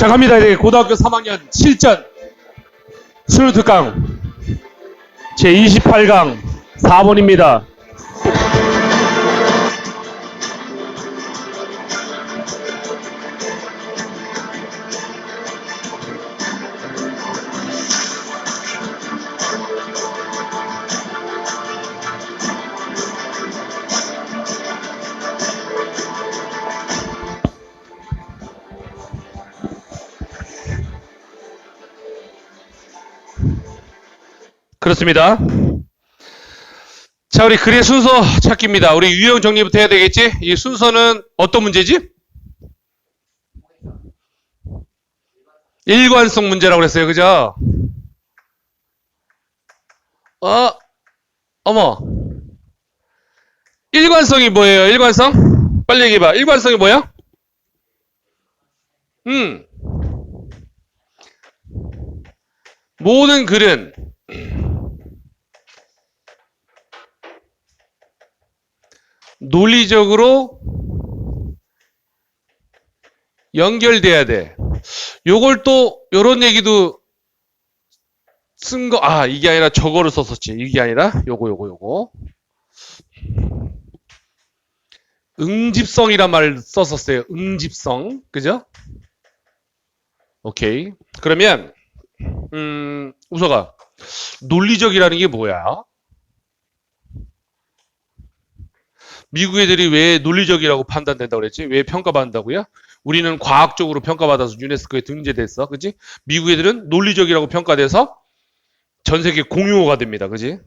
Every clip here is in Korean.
자, 갑니다. 이제 고등학교 3학년 7전 스루트강 제 28강 4번입니다. 그렇습니다. 자, 우리 글의 순서 찾기입니다. 우리 유형 정리부터 해야 되겠지? 이 순서는 어떤 문제지? 일관성 문제라고 그랬어요. 그죠? 어, 어머. 일관성이 뭐예요? 일관성? 빨리 얘기해봐. 일관성이 뭐야? 음. 모든 글은 논리적으로 연결돼야 돼. 요걸 또 요런 얘기도 쓴 거, 아, 이게 아니라 저거를 썼었지. 이게 아니라 요거, 요거, 요거. 응집성이란 말을 썼었어요. 응집성. 그죠? 오케이. 그러면, 음, 우서가, 논리적이라는 게 뭐야? 미국 애들이 왜 논리적이라고 판단된다고 그랬지? 왜 평가받는다고요? 우리는 과학적으로 평가받아서 유네스코에 등재됐어. 그지? 미국 애들은 논리적이라고 평가돼서 전 세계 공용어가 됩니다. 그지?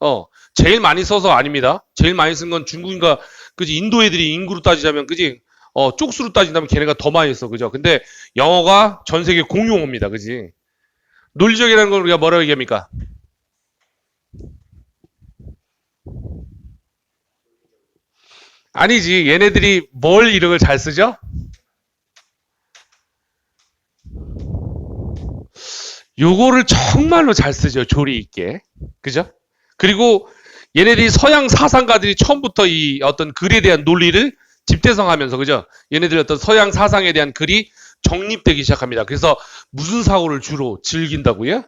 어, 제일 많이 써서 아닙니다. 제일 많이 쓴 건 중국인가, 그지? 인도 애들이 인구로 따지자면, 그지? 어, 쪽수로 따진다면 걔네가 더 많이 써. 그죠? 근데 영어가 전 세계 공용어입니다. 그지? 논리적이라는 걸 우리가 뭐라고 얘기합니까? 아니지. 얘네들이 뭘걸잘 쓰죠? 요거를 정말로 잘 쓰죠. 조리 있게. 그죠? 그리고 얘네들이 서양 사상가들이 처음부터 이 어떤 글에 대한 논리를 집대성하면서 그죠? 얘네들이 어떤 서양 사상에 대한 글이 정립되기 시작합니다. 그래서 무슨 사고를 주로 즐긴다고요?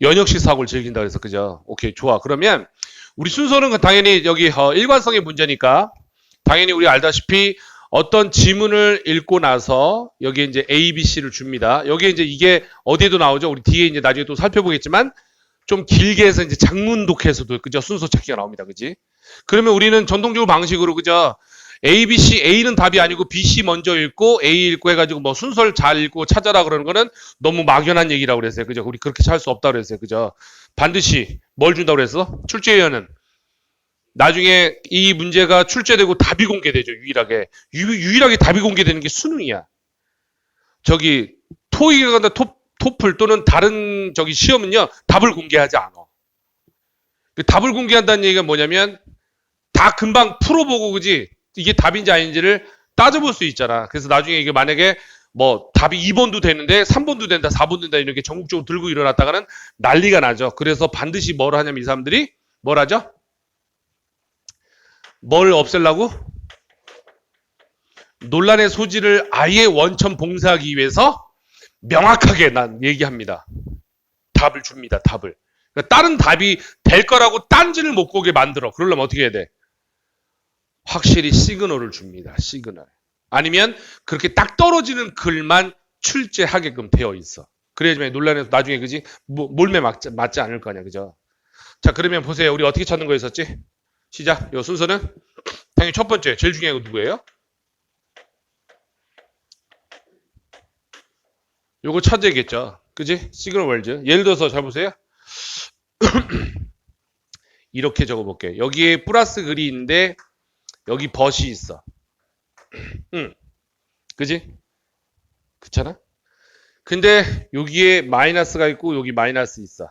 연역식 사고를 즐긴다 그래서 그죠? 오케이 좋아. 그러면 우리 순서는 당연히 여기 어, 일관성의 문제니까 당연히 우리 알다시피 어떤 지문을 읽고 나서 여기에 이제 A, B, C를 줍니다. 여기에 이제 이게 어디에도 나오죠. 우리 뒤에 이제 나중에 또 살펴보겠지만 좀 길게 해서 이제 장문 독해에서도 그죠 순서 찾기가 나옵니다. 그지? 그러면 우리는 전통적으로 방식으로 그죠? A, B, C, A는 답이 아니고 B, C 먼저 읽고 A 읽고 해가지고 뭐 순서를 잘 읽고 찾아라 그러는 거는 너무 막연한 얘기라고 그랬어요. 그죠? 우리 그렇게 찾을 수 없다고 그랬어요. 그죠? 반드시 뭘 준다고 그랬어? 출제위원은 나중에 이 문제가 출제되고 답이 공개되죠. 유일하게. 유, 유일하게 답이 공개되는 게 수능이야. 저기 토익이나 토, 토플 또는 다른 저기 시험은요. 답을 공개하지 않아. 그 답을 공개한다는 얘기가 뭐냐면 다 금방 풀어보고 그지 이게 답인지 아닌지를 따져볼 수 있잖아. 그래서 나중에 이게 만약에 뭐 답이 2번도 되는데 3번도 된다, 4번 된다 이렇게 전국적으로 들고 일어났다가는 난리가 나죠. 그래서 반드시 뭘 하냐면 이 사람들이 뭘 하죠? 뭘 없애려고? 논란의 소지를 아예 원천 봉쇄하기 위해서 명확하게 난 얘기합니다. 답을 줍니다. 답을. 그러니까 다른 답이 될 거라고 딴지를 못 보게 만들어. 그러려면 어떻게 해야 돼? 확실히 시그널을 줍니다. 시그널. 아니면 그렇게 딱 떨어지는 글만 출제하게끔 되어 있어. 그래야지만 논란에서 나중에 그지 뭐, 몰매 맞지, 맞지 않을 거냐 그죠? 자 그러면 보세요. 우리 어떻게 찾는 거였었지? 시작. 요 순서는 당연히 첫 번째 제일 중요한 거 누구예요? 요거 찾아야겠죠. 그지? 시그널 월즈. 예를 들어서 잘 보세요. 이렇게 적어볼게. 여기에 플러스 글이 있는데 여기 벗이 있어. 응. 그지? 그렇잖아? 근데 여기에 마이너스가 있고 여기 마이너스 있어.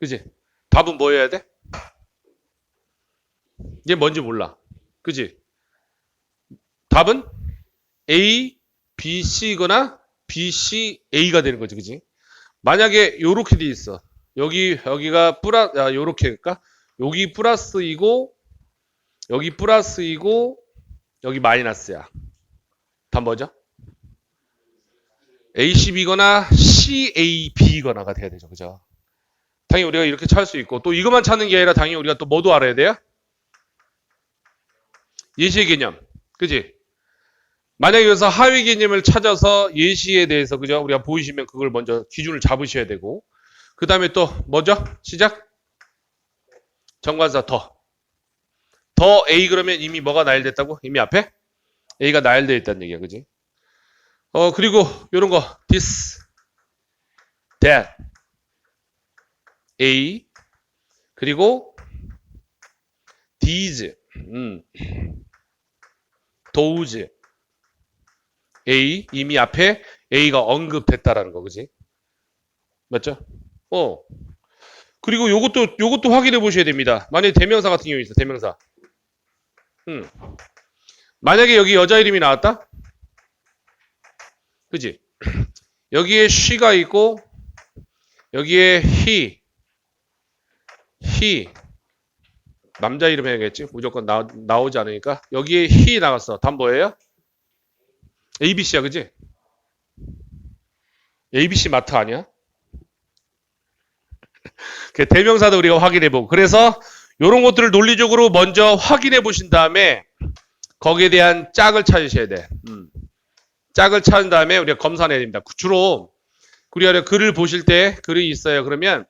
그지? 답은 뭐 해야 돼? 얘 뭔지 몰라. 그지? 답은 A, B, C거나 B, C, A가 되는 거지. 그지? 만약에 요렇게 돼 있어. 여기, 여기가 플러, 아, 요렇게 할까? 여기 플러스이고, 여기 플러스이고, 여기 마이너스야. 답 뭐죠? ACB거나 CAB거나가 돼야 되죠. 그죠? 당연히 우리가 이렇게 찾을 수 있고 또 이것만 찾는 게 아니라 당연히 우리가 또 뭐도 알아야 돼요? 예시의 개념. 그지? 만약에 여기서 하위 개념을 찾아서 예시에 대해서 그죠? 우리가 보이시면 그걸 먼저 기준을 잡으셔야 되고 그 다음에 또 뭐죠? 시작? 정관사 더. 더 A 그러면 이미 뭐가 나열됐다고? 이미 앞에? A가 나열되어 있다는 얘기야. 그지? 어, 그리고 요런 거. this, that, A, 그리고 these, 음, those, A, 이미 앞에 A가 언급됐다라는 거, 그지? 맞죠? 어. 그리고 요것도, 요것도 확인해 보셔야 됩니다. 만약에 대명사 같은 경우 있어, 대명사. 음. 만약에 여기 여자 이름이 나왔다? 그지? 여기에 she가 있고, 여기에 he, he, 남자 이름 해야겠지? 무조건 나, 나오지 않으니까. 여기에 he 나갔어. 다음 뭐예요? ABC야, 그지? ABC 마트 아니야? 그 대명사도 우리가 확인해 보고. 그래서 이런 것들을 논리적으로 먼저 확인해 보신 다음에 거기에 대한 짝을 찾으셔야 돼. 음. 짝을 찾은 다음에 우리가 검사해야 됩니다. 주로 우리가 글을 보실 때 글이 있어요. 그러면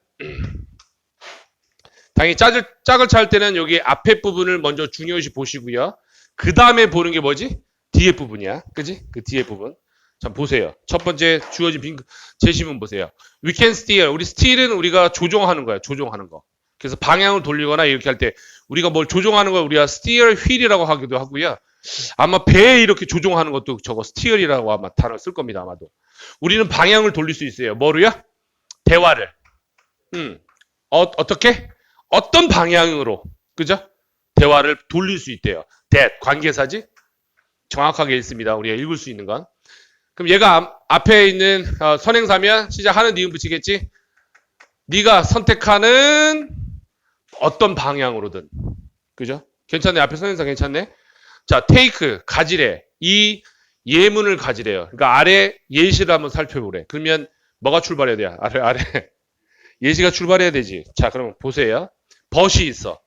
당연히 짝을, 짝을 찾을 때는 여기 앞에 부분을 먼저 중요시 보시고요. 그 다음에 보는 게 뭐지? 뒤에 부분이야. 그지? 그 뒤에 부분. 자, 보세요. 첫 번째 주어진 빈 제시문 보세요. We can steer. 우리 steer은 우리가 조종하는 거야. 조종하는 거. 그래서 방향을 돌리거나 이렇게 할 때 우리가 뭘 조종하는 걸 우리가 steer wheel이라고 하기도 하고요. 아마 배에 이렇게 조종하는 것도 저거 steer이라고 아마 단어 쓸 겁니다. 아마도. 우리는 방향을 돌릴 수 있어요. 뭐로요? 대화를. 음. 어, 어떻게? 어떤 방향으로. 그죠? 대화를 돌릴 수 있대요. that 관계사지? 정확하게 읽습니다. 우리가 읽을 수 있는 건. 그럼 얘가 앞- 앞에 있는 어, 선행사면 시작하는 니은 붙이겠지? 네가 선택하는 어떤 방향으로든. 그죠? 괜찮네. 앞에 선행사 괜찮네. 자, take 가지래. 이 예문을 가지래요. 그러니까 아래 예시를 한번 살펴보래. 그러면 뭐가 출발해야 돼요? 아래 아래 예시가 출발해야 되지. 자, 그럼 보세요. 벗이 있어.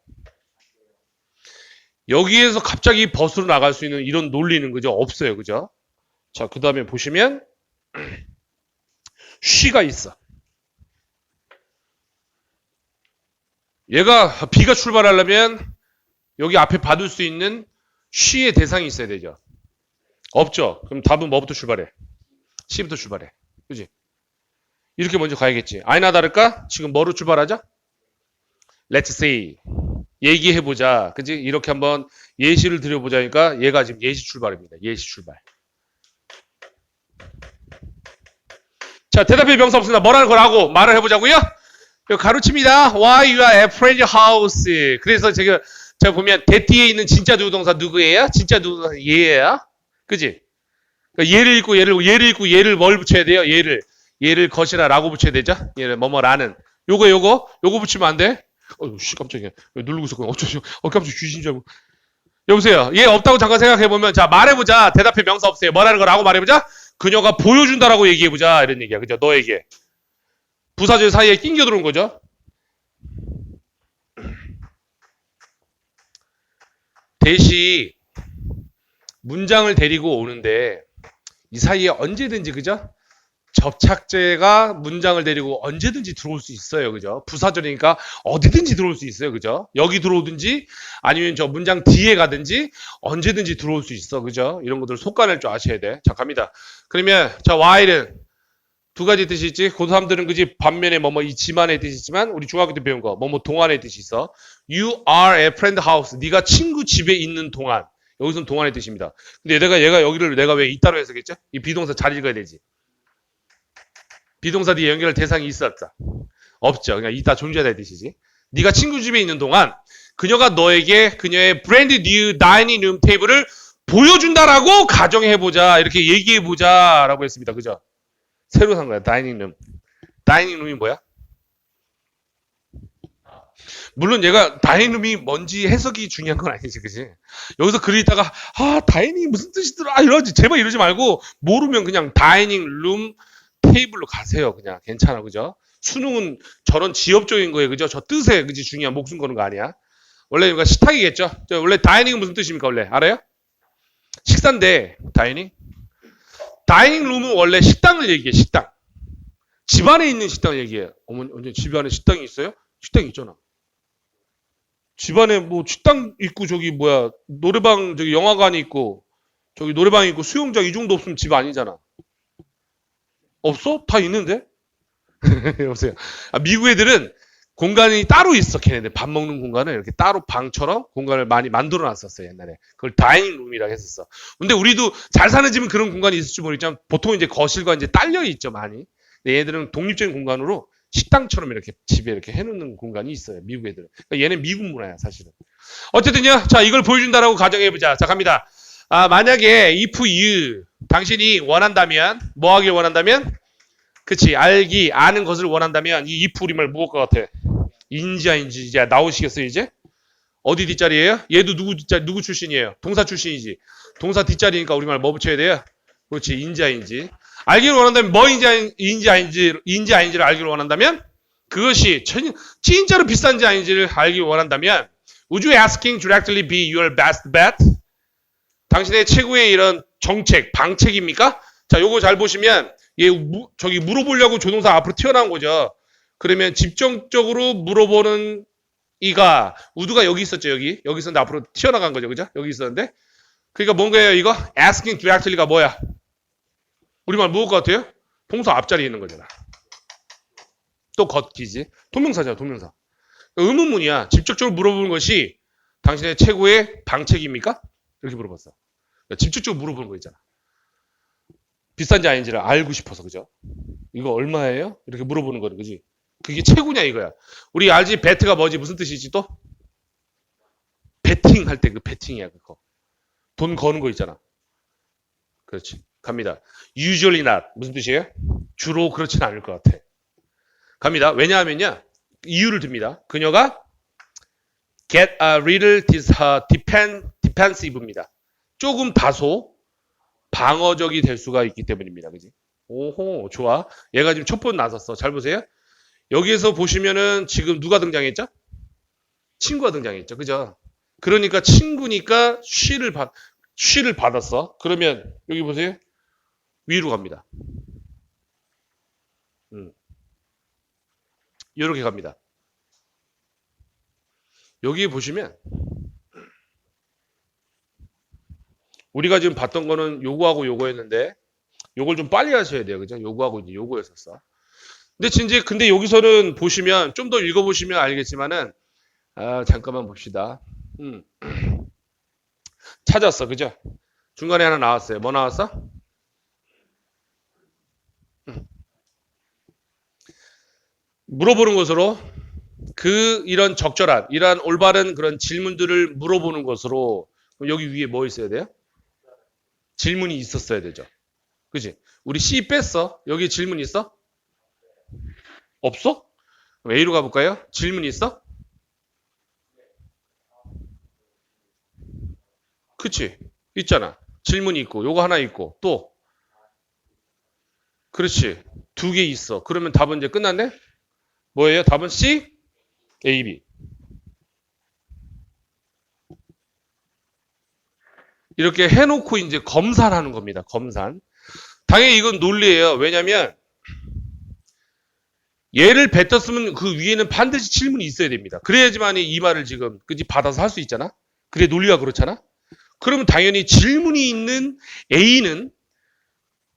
여기에서 갑자기 벗으로 나갈 수 있는 이런 논리는 그죠? 없어요. 그죠? 자, 그 다음에 보시면 쉬가 있어. 얘가 B가 출발하려면 여기 앞에 받을 수 있는 쉬의 대상이 있어야 되죠. 없죠. 그럼 답은 뭐부터 출발해? C부터 출발해. 그지? 이렇게 먼저 가야겠지. 아니나 다를까? 지금 뭐로 출발하자? Let's say. 얘기해 보자. 그지? 이렇게 한번 예시를 드려 보자니까 얘가 지금 예시 출발입니다. 예시 출발. 자, 대답의 명사 없습니다. 뭐라는 거라고 말을 해 보자고요? 이거 가르칩니다. Why you are at friend house. 그래서 제가, 제가 보면 대티에 있는 진짜 누구동사 누구예요? 진짜 누구동사 얘예요. 그지? 그러니까 얘를 읽고 얘를 얘를 읽고 얘를 뭘 붙여야 돼요? 얘를 얘를 것이라라고 붙여야 되죠? 얘를 뭐뭐라는 요거 요거 요거 붙이면 안 돼? 어우 씨 깜짝이야. 왜 누르고 있었구나 어쩌죠? 어 깜짝 귀신 줄 알고. 여보세요. 얘 없다고 잠깐 생각해 보면 자 말해보자. 대답해 명사 없어요. 뭐라는 거라고 말해보자. 그녀가 보여준다라고 얘기해보자. 이런 얘기야. 그죠? 너에게. 부사절 사이에 낑겨 들어온 거죠? 대시 문장을 데리고 오는데 이 사이에 언제든지 그죠? 접착제가 문장을 데리고 언제든지 들어올 수 있어요. 그죠? 부사절이니까 어디든지 들어올 수 있어요. 그죠? 여기 들어오든지 아니면 저 문장 뒤에 가든지 언제든지 들어올 수 있어. 그죠? 이런 것들 속간할 줄 아셔야 돼. 자, 갑니다. 그러면 자, while은 두 가지 뜻이 있지. 고3들은 그지 반면에 뭐뭐 이 지만의 뜻이 있지만 우리 중학교 때 배운 거 뭐뭐 동안의 뜻이 있어. You are at friend house. 네가 친구 집에 있는 동안. 여기서는 동안의 뜻입니다. 근데 내가 얘가 여기를 내가 왜 이따로 해석했죠? 이 비동사 잘 읽어야 되지. 비동사 뒤에 연결할 대상이 있었다. 없죠. 그냥 이따 존재하다 뜻이지. 네가 친구 집에 있는 동안 그녀가 너에게 그녀의 브랜드 뉴 다이닝 룸 테이블을 보여준다라고 가정해보자. 이렇게 얘기해보자. 라고 했습니다. 그죠? 새로 산 거야. 다이닝 룸. 다이닝 룸이 뭐야? 물론 얘가 다이놈이 뭔지 해석이 중요한 건 아니지, 그지? 여기서 글을 읽다가, 아, 다이닝이 무슨 뜻이더라? 이러지. 제발 이러지 말고, 모르면 그냥 다이닝 룸 테이블로 가세요. 그냥. 괜찮아, 그죠? 수능은 저런 지엽적인 거예요, 그죠? 저 뜻에, 그지? 중요한 목숨 거는 거 아니야. 원래 이거 식탁이겠죠? 저 원래 다이닝은 무슨 뜻입니까, 원래? 알아요? 식사인데, 다이닝? 다이닝 룸은 원래 식당을 얘기해, 식당. 집 안에 있는 식당을 얘기해요. 어머니, 언제 집 안에 식당이 있어요? 식당이 있잖아. 집 안에 뭐 식당 있고 저기 뭐야 노래방 저기 영화관이 있고 저기 노래방 있고 수영장 이 정도 없으면 집 아니잖아. 없어? 다 있는데? 여보세요. 아, 미국 애들은 공간이 따로 있어. 걔네들 밥 먹는 공간을 이렇게 따로 방처럼 공간을 많이 만들어 놨었어 옛날에. 그걸 다이닝 룸이라고 했었어. 근데 우리도 잘 사는 집은 그런 공간이 있을지 모르겠지만 보통 이제 거실과 이제 딸려 있죠 많이. 근데 얘들은 독립적인 공간으로 식당처럼 이렇게 집에 이렇게 해놓는 공간이 있어요. 미국 애들은. 그러니까 얘는 미국 문화야 사실은. 어쨌든요. 자 이걸 보여준다라고 가정해보자. 자 갑니다. 아 만약에 if you 당신이 원한다면 뭐 하길 원한다면 그치 알기 아는 것을 원한다면 이 우리말 무엇 것 같아? 인지 아닌지 이제 나오시겠어요 이제? 어디 뒷자리예요? 얘도 누구 뒷자리 누구 출신이에요? 동사 출신이지. 동사 뒷자리니까 우리말 뭐 붙여야 돼요? 그렇지 인지 아닌지. 알기를 원한다면 뭐 인지 아닌- 인지 아닌지 인지 아닌지를 알기를 원한다면 그것이 전- 진짜로 비싼지 아닌지를 알기를 원한다면 Would you asking directly be your best bet? 당신의 최고의 이런 정책, 방책입니까? 자, 요거 잘 보시면 얘 무- 저기 물어보려고 조동사 앞으로 튀어나온 거죠. 그러면 집중적으로 물어보는 이가 우드가 여기 있었죠, 여기. 여기 있었는데 앞으로 튀어나간 거죠. 그죠? 여기 있었는데. 그러니까 뭔가요, 이거? asking directly가 뭐야? 우리말 무엇 같아요? 동사 앞자리에 있는 거잖아. 또 걷기지. 동명사잖아, 동명사. 의문문이야. 직접적으로 물어보는 것이 당신의 최고의 방책입니까? 이렇게 물어봤어. 그러니까 직접적으로 물어보는 거 있잖아. 비싼지 아닌지를 알고 싶어서, 그죠? 이거 얼마예요? 이렇게 물어보는 거는, 그지? 그게 최고냐, 이거야. 우리 알지? 베트가 뭐지? 무슨 뜻이지 또? 베팅 할 때 그 베팅이야, 그거. 돈 거는 거 있잖아. 그렇지. 갑니다. usually not. 무슨 뜻이에요? 주로 그렇진 않을 것 같아. 갑니다. 왜냐하면요. 이유를 듭니다. 그녀가 get a little defensive입니다. 조금 다소 방어적이 될 수가 있기 때문입니다. 그지? 오호, 좋아. 얘가 지금 첫 번 나섰어. 잘 보세요. 여기에서 보시면은 지금 누가 등장했죠? 친구가 등장했죠. 그죠? 그러니까 친구니까 쉬를 받, 쉬를 받았어. 그러면 여기 보세요. 위로 갑니다. 음. 이렇게 갑니다. 여기 보시면 우리가 지금 봤던 거는 요거하고 요거였는데 요걸 좀 빨리 하셔야 돼요. 그죠? 요거하고 이제 요거였었어. 근데 진짜 근데 여기서는 보시면 좀 더 읽어 보시면 알겠지만은 아, 잠깐만 봅시다. 음. 찾았어. 그죠? 중간에 하나 나왔어요. 뭐 나왔어? 물어보는 것으로 그 이런 적절한 이러한 올바른 그런 질문들을 물어보는 것으로 여기 위에 뭐 있어야 돼요? 질문이 있었어야 되죠. 그지? 우리 C 뺐어. 여기 질문 있어? 없어? A로 가볼까요? 질문 있어? 그치? 있잖아. 질문이 있고 요거 하나 있고 또 그렇지. 두 개 있어. 그러면 답은 이제 끝났네? 뭐예요? 답은 C, A, B. 이렇게 해놓고 이제 검산 하는 겁니다. 검산. 당연히 이건 논리예요. 왜냐면 얘를 뱉었으면 그 위에는 반드시 질문이 있어야 됩니다. 그래야지만이 이 말을 지금 그지 받아서 할 수 있잖아. 그래 논리가 그렇잖아. 그러면 당연히 질문이 있는 A는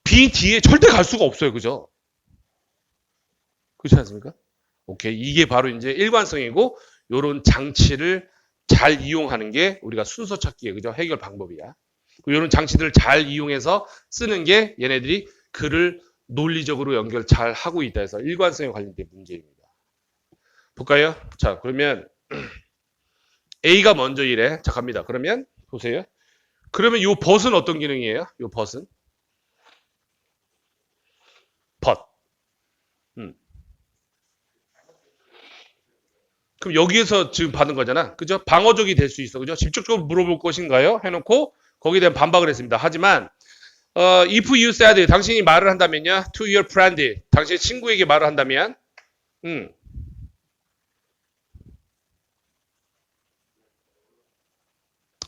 B 뒤에 절대 갈 수가 없어요. 그죠? 그렇지 않습니까? 오케이. 이게 바로 이제 일관성이고 요런 장치를 잘 이용하는 게 우리가 순서 찾기의 그죠? 해결 방법이야. 이런 장치들을 잘 이용해서 쓰는 게 얘네들이 글을 논리적으로 연결 잘 하고 있다 해서 일관성에 관련된 문제입니다. 볼까요? 자, 그러면 A가 먼저 이래. 자, 갑니다. 그러면 보세요. 그러면 요 벗은 어떤 기능이에요? 요 벗은? 벗. 그럼 여기에서 지금 받은 거잖아. 그죠? 방어적이 될 수 있어. 그죠? 직접적으로 물어볼 것인가요? 해놓고 거기에 대한 반박을 했습니다. 하지만 어, if you said 당신이 말을 한다면요. to your friend 당신의 친구에게 말을 한다면 음.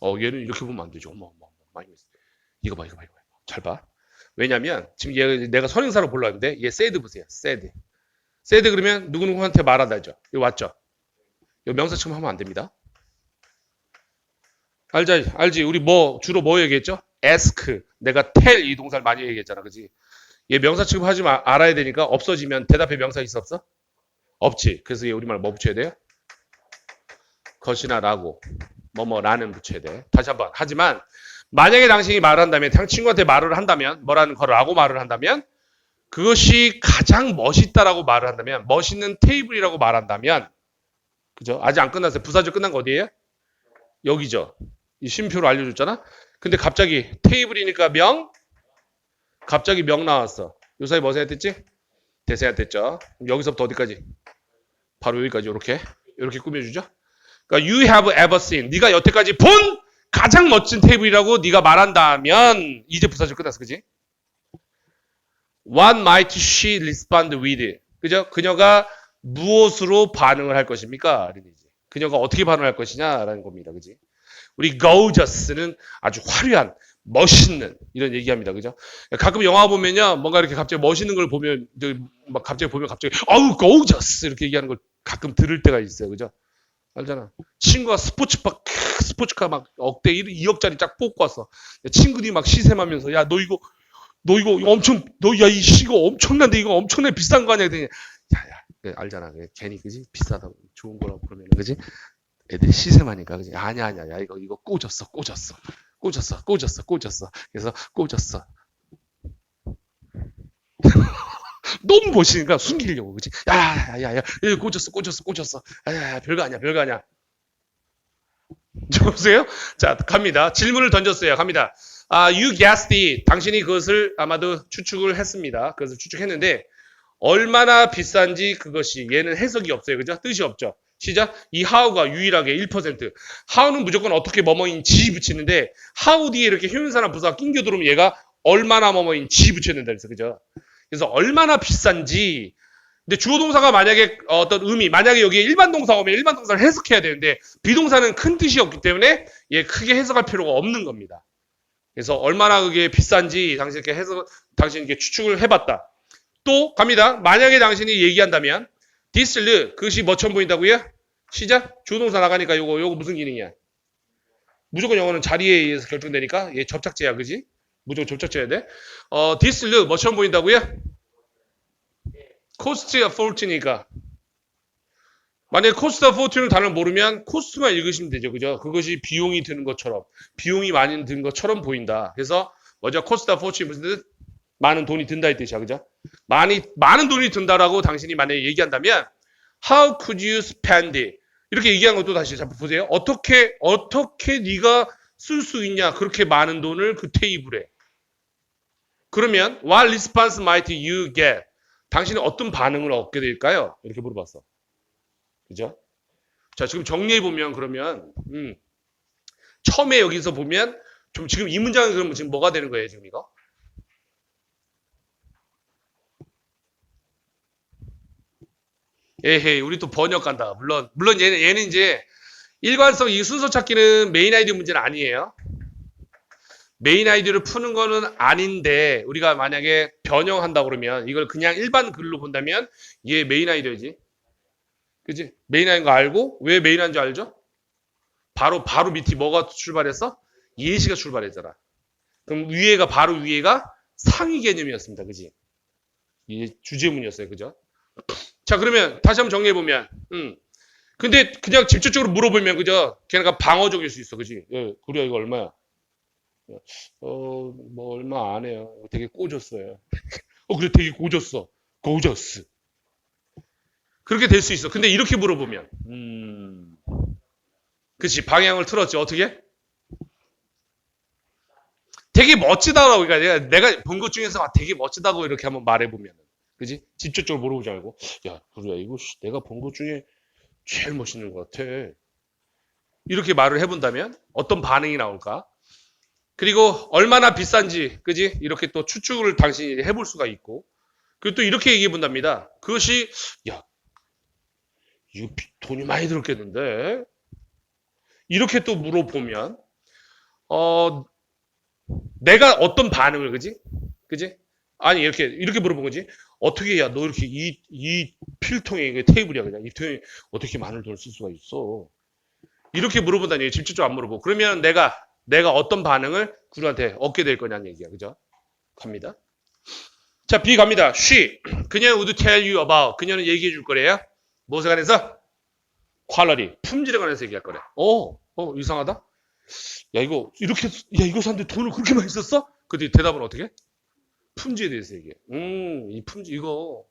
어, 얘는 이렇게 보면 안 되죠. 어머, 어머, 어머, 많이 했어. 이거 봐, 이거 봐, 이거 봐. 잘 봐. 왜냐면 지금 얘 내가 선행사로 불렀는데 얘 said 보세요. said. said 그러면 누구누구한테 말하다죠. 이거 왔죠? 이거 명사 처럼 하면 안 됩니다. 알자, 알지? 우리 뭐 주로 뭐 얘기했죠? ask. 내가 tell 이 동사를 많이 얘기했잖아, 그지? 얘 명사 취급하지 마, 알아야 되니까 없어지면 대답에 명사 있어 없어? 없지. 그래서 얘 우리말 뭐 붙여야 돼요? 것이나 라고 뭐뭐라는 붙여야 돼. 다시 한번. 하지만 만약에 당신이 말한다면, 당 친구한테 말을 한다면, 뭐라는 거라고 말을 한다면, 그것이 가장 멋있다라고 말을 한다면, 멋있는 테이블이라고 말한다면, 그죠? 아직 안 끝났어요. 부사절 끝난 거 어디예요? 여기죠. 이 쉼표로 알려줬잖아. 근데 갑자기 테이블이니까 명, 갑자기 명 나왔어. 요 사이 뭐 생각했지? 대생각했죠. 그럼 여기서부터 어디까지? 바로 여기까지 이렇게 이렇게 꾸며주죠. 그러니까 you have ever seen 네가 여태까지 본 가장 멋진 테이블이라고 네가 말한다면 이제 부사절 끝났어, 그지? What might she respond with? 그죠? 그녀가 무엇으로 반응을 할 것입니까? 그녀가 어떻게 반응할 것이냐라는 겁니다, 그지? 우리 gorgeous는 아주 화려한, 멋있는 이런 얘기합니다, 그죠? 가끔 영화 보면요, 뭔가 이렇게 갑자기 멋있는 걸 보면, 막 갑자기 보면 갑자기 어우 gorgeous 이렇게 얘기하는 걸 가끔 들을 때가 있어요, 그죠? 알잖아. 친구가 스포츠카, 크, 스포츠카 막 억대 2억짜리 쫙 뽑고 왔어. 친구들이 막 시샘하면서, 야, 너 이거, 너 이거 엄청, 너, 야, 이 이거 엄청난데 이거 엄청나게 비싼 거 아니야? 그랬더니, 야, 야, 그래, 알잖아. 그래, 괜히, 그지? 비싸다고, 좋은 거라고 그러면, 그지? 애들이 시샘하니까, 그지? 아니야, 아니야, 야, 이거, 이거 꽂았어, 꽂았어. 꽂았어, 꽂았어, 꽂았어. 그래서 꽂았어. 너무 멋있으니까 숨기려고, 그지? 야, 야, 야, 야, 야, 꽂았어, 꽂았어, 꽂았어. 야, 별거 아니야, 별거 아니야. 보세요. 자, 갑니다. 질문을 던졌어요. 갑니다. 아, guessed it. 당신이 그것을 아마도 추측을 했습니다. 그것을 추측했는데 얼마나 비싼지 그것이 얘는 해석이 없어요. 그죠? 뜻이 없죠. 시작. 이 how가 유일하게 1%. how는 무조건 어떻게 뭐뭐인 지 붙이는데 how 뒤에 이렇게 효연사나 부사가 낑겨 들어오면 얘가 얼마나 뭐뭐인 지 붙여야 된다 그래서 그죠? 그래서 얼마나 비싼지 근데 주어 동사가 만약에 어떤 의미, 만약에 여기에 일반 동사가 오면 일반 동사를 해석해야 되는데 비동사는 큰 뜻이 없기 때문에 얘 크게 해석할 필요가 없는 겁니다. 그래서 얼마나 그게 비싼지 당신께 해석, 당신에게 추측을 해봤다. 또 갑니다. 만약에 당신이 얘기한다면 디슬르 그것이 뭐처럼 보인다고요? 시작. 주어 동사 나가니까 요거 요거 무슨 기능이야? 무조건 영어는 자리에 의해서 결정되니까 얘 접착제야, 그지? 무조건 접착제야 돼. 어, 디슬르 뭐처럼 보인다고요? 코스트 포트니까 만약에 코스트 포트는 단어를 모르면 코스트만 읽으시면 되죠. 그죠? 그것이 비용이 드는 것처럼 비용이 많이 드는 것처럼 보인다. 그래서 먼저 코스트 포트 무슨 뜻? 많은 돈이 든다 이 뜻이야. 그죠? 많이 많은 돈이 든다라고 당신이 만약에 얘기한다면 how could you spend it? 이렇게 얘기한 것도 다시 잠깐 보세요. 어떻게 어떻게 네가 쓸 수 있냐? 그렇게 많은 돈을 그 테이블에. 그러면 what response might you get? 당신은 어떤 반응을 얻게 될까요? 이렇게 물어봤어. 그죠? 자, 지금 정리해 보면 그러면 음, 처음에 여기서 보면 좀 지금 이 문장은 그러면 지금 뭐가 되는 거예요, 지금 이거? 에헤이, 우리 또 번역한다. 물론 물론 얘는 얘는 이제 일관성 이 순서 찾기는 메인 아이디 문제는 아니에요. 메인 아이디를 푸는 거는 아닌데 우리가 만약에 변형한다 그러면 이걸 그냥 일반 글로 본다면 얘 메인 아이디지. 그지? 메인 아이디인 거 알고 왜 메인 아이디인 줄 알죠? 바로 바로 밑이 뭐가 출발했어? 예시가 출발했잖아. 그럼 위에가 바로 위에가 상위 개념이었습니다. 그지? 이게 주제문이었어요. 그죠? 자, 그러면 다시 한번 정리해 보면 음. 근데 그냥 직접적으로 물어보면 그죠? 걔네가 방어적일 수 있어. 그지? 예, 그래 이거 얼마야? 어, 뭐 얼마 안 해요. 되게 꽂았어요. 어, 그래 되게 꽂았어. 고저스. 그렇게 될 수 있어. 근데 이렇게 물어보면, 음, 그치 방향을 틀었지. 어떻게? 되게 멋지다라고 그러니까 내가, 내가 본 것 중에서 아, 되게 멋지다고 이렇게 한번 말해보면, 그지? 직접적으로 물어보지 말고, 야, 그래 이거 씨, 내가 본 것 중에 제일 멋있는 것 같아. 이렇게 말을 해본다면 어떤 반응이 나올까? 그리고 얼마나 비싼지, 그지? 이렇게 또 추측을 당신이 해볼 수가 있고, 그리고 또 이렇게 얘기해 본답니다. 그것이, 야, 이거 비- 돈이 많이 들었겠는데? 이렇게 또 물어보면, 어, 내가 어떤 반응을, 그지? 그지? 아니, 이렇게, 이렇게 물어본 거지. 어떻게, 야, 너 이렇게 이, 이 필통에 이게 테이블이야, 그냥. 이 통에 어떻게 많은 돈을 쓸 수가 있어? 이렇게 물어본다는 얘기, 직접적으로 안 물어보고. 그러면 내가, 내가 어떤 반응을 구루한테 얻게 될 거냐는 얘기야, 그죠? 갑니다. 자, B 갑니다. She. 그녀는 would tell you about. 그녀는 얘기해 줄 거래요. 무엇에 관해서? 퀄러리. 품질에 관해서 얘기할 거래. 어, 어, 이상하다? 야, 이거, 이렇게, 야, 이거 샀는데 돈을 그렇게 많이 썼어? 그때 대답은 어떻게? 품질에 대해서 얘기해. 음, 이 품질, 이거,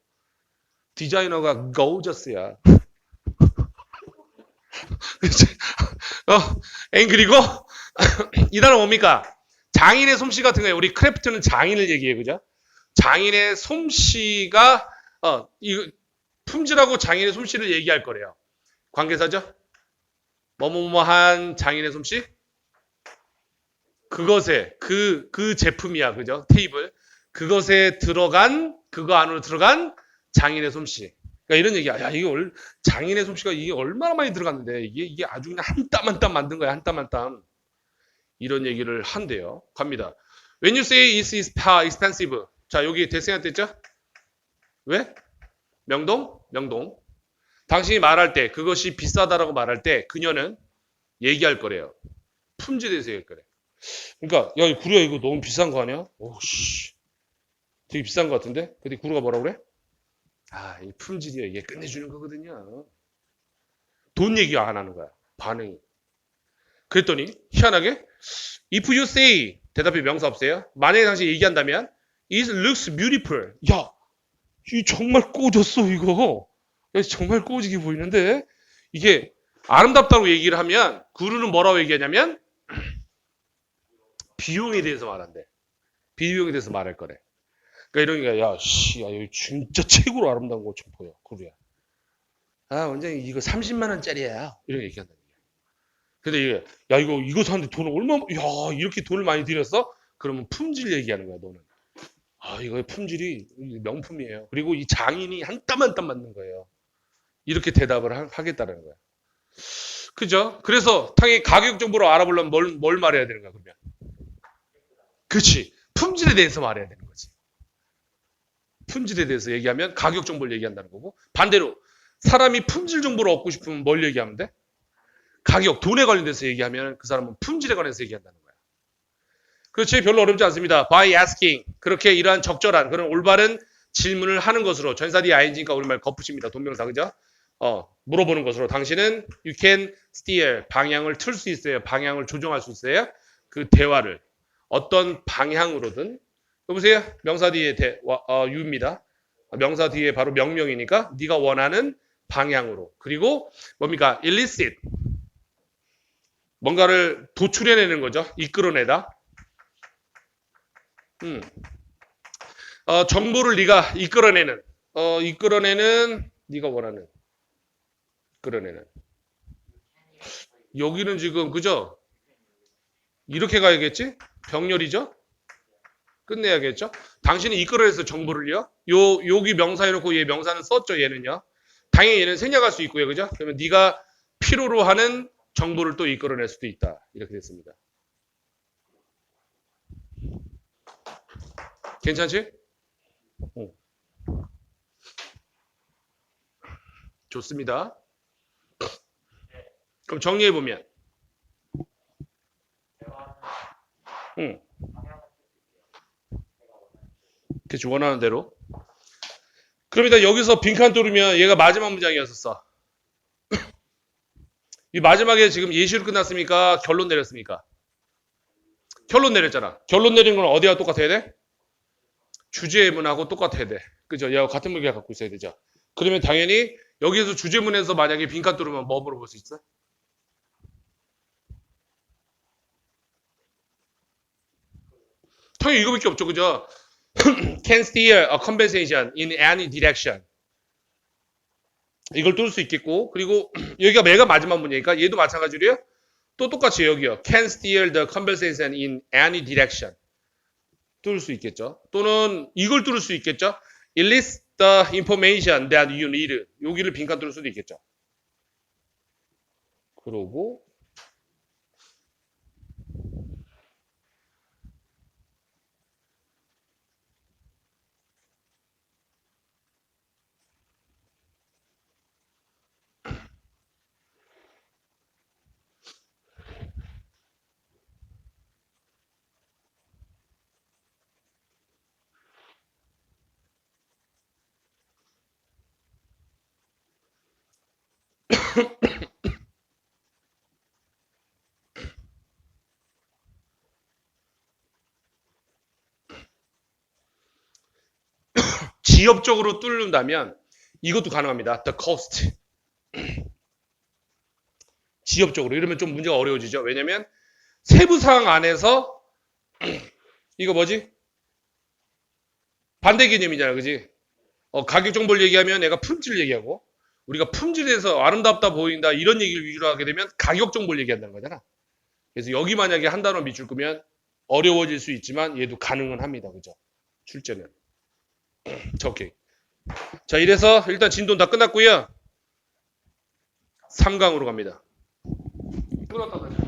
디자이너가 gorgeous야. 그치? 어, 앤 그리고, 이 단어 뭡니까? 장인의 솜씨 같은 거예요. 우리 크래프트는 장인을 얘기해요. 그죠? 장인의 솜씨가, 어, 이, 품질하고 장인의 솜씨를 얘기할 거래요. 관계사죠? 뭐뭐뭐한 장인의 솜씨? 그것에, 그, 그 제품이야. 그죠? 테이블. 그것에 들어간, 그거 안으로 들어간 장인의 솜씨. 그러니까 이런 얘기야. 야, 이게 얼, 장인의 솜씨가 이게 얼마나 많이 들어갔는데, 이게, 이게 아주 그냥 한 땀 한 땀 만든 거야. 한 땀 한 땀. 이런 얘기를 한대요. 갑니다. When you say it's expensive. 자, 여기 대생한테 했죠? 왜? 명동? 명동. 당신이 말할 때, 그것이 비싸다라고 말할 때, 그녀는 얘기할 거래요. 품질에 대해서 얘기할 거래. 그러니까, 야, 이 구루야, 이거 너무 비싼 거 아니야? 오, 씨. 되게 비싼 거 같은데? 근데 구루가 뭐라고 그래? 아, 이 품질이야. 이게 끝내주는 거거든요. 돈 얘기 안 하는 거야. 반응이. 그랬더니, 희한하게, if you say, 대답이 명사 없어요? 만약에 당신이 얘기한다면, it looks beautiful. 야, 이 정말 꼬졌어, 이거. 야, 정말 꼬지게 보이는데? 이게 아름답다고 얘기를 하면, 구루는 뭐라고 얘기하냐면, 비용에 대해서 말한대. 비용에 대해서 말할 거래. 그러니까 게, 야, 씨, 야, 이거 진짜 최고로 아름다운 거좀 보여, 구루야. 아, 원장님, 이거 30만 원짜리야. 이렇게 얘기한다. 근데 이게, 야, 이거, 이거 사는데 돈을 얼마, 야, 이렇게 돈을 많이 들였어? 그러면 품질 얘기하는 거야, 너는. 아, 이거 품질이 명품이에요. 그리고 이 장인이 한 땀 한 땀 맞는 거예요. 이렇게 대답을 하, 하겠다는 거야. 그죠? 그래서 당연히 가격 정보를 알아보려면 뭘, 뭘 말해야 되는 거야, 그러면? 그렇지. 품질에 대해서 말해야 되는 거지. 품질에 대해서 얘기하면 가격 정보를 얘기한다는 거고, 반대로 사람이 품질 정보를 얻고 싶으면 뭘 얘기하면 돼? 가격, 돈에 관련돼서 얘기하면 그 사람은 품질에 관해서 얘기한다는 거야. 그렇지, 별로 어렵지 않습니다. By asking. 그렇게 이러한 적절한, 그런 올바른 질문을 하는 것으로, 전사디 ing니까 우리말 거푸십니다. 동명사, 그죠? 어, 물어보는 것으로. 당신은 you can steer. 방향을 틀 수 있어요. 방향을 조정할 수 있어요. 그 대화를. 어떤 방향으로든. 여보세요? 명사 뒤에 대, 와, 어, you입니다. 명사 뒤에 바로 명령이니까 네가 원하는 방향으로. 그리고 뭡니까? illicit. 뭔가를 도출해내는 거죠. 이끌어내다. 음. 어, 정보를 네가 이끌어내는, 어, 이끌어내는 네가 원하는, 이끌어내는. 여기는 지금 그죠? 이렇게 가야겠지? 병렬이죠? 끝내야겠죠? 당신이 이끌어내서 정보를요. 요 여기 명사 해놓고 얘 명사는 썼죠. 얘는요. 당연히 얘는 생략할 수 있고요. 그죠? 그러면 네가 필요로 하는 정보를 또 이끌어낼 수도 있다. 이렇게 됐습니다. 괜찮지? 어. 좋습니다. 그럼 정리해 보면, 응. 그치 원하는 대로. 그럼 일단 여기서 빈칸 뚫으면 얘가 마지막 문장이었었어. 이 마지막에 지금 예시로 끝났습니까? 결론 내렸습니까? 결론 내렸잖아. 결론 내린 건 어디와 똑같아야 돼? 주제문하고 똑같아야 돼. 그죠? 얘하고 같은 물기가 갖고 있어야 되죠. 그러면 당연히 여기에서 주제문에서 만약에 빈칸 뚫으면 뭐 물어볼 수 있어? 당연히 이거밖에 없죠. 그죠? Can steer a conversation in any direction. 이걸 뚫을 수 있겠고 그리고 여기가 매가 마지막 문제니까 얘도 마찬가지로요. 또 똑같이 여기요. Can steer the conversation in any direction. 뚫을 수 있겠죠. 또는 이걸 뚫을 수 있겠죠. Elicit the information that you need. 여기를 빈칸 뚫을 수도 있겠죠. 그러고 지역적으로 뚫는다면 이것도 가능합니다. The coast. 지역적으로 이러면 좀 문제가 어려워지죠. 왜냐면 세부 사항 안에서 이거 뭐지? 반대 개념이잖아, 그지? 어, 가격 정보를 얘기하면 내가 품질 얘기하고 우리가 품질에서 아름답다 보인다 이런 얘기를 위주로 하게 되면 가격 정보를 얘기한다는 거잖아. 그래서 여기 만약에 한 단어 밑줄 끄면 어려워질 수 있지만 얘도 가능은 합니다, 그죠? 출제는. 자, 오케이. 자, 이래서 일단 진도는 다 끝났고요. 3강으로 갑니다. 끊었다 다시.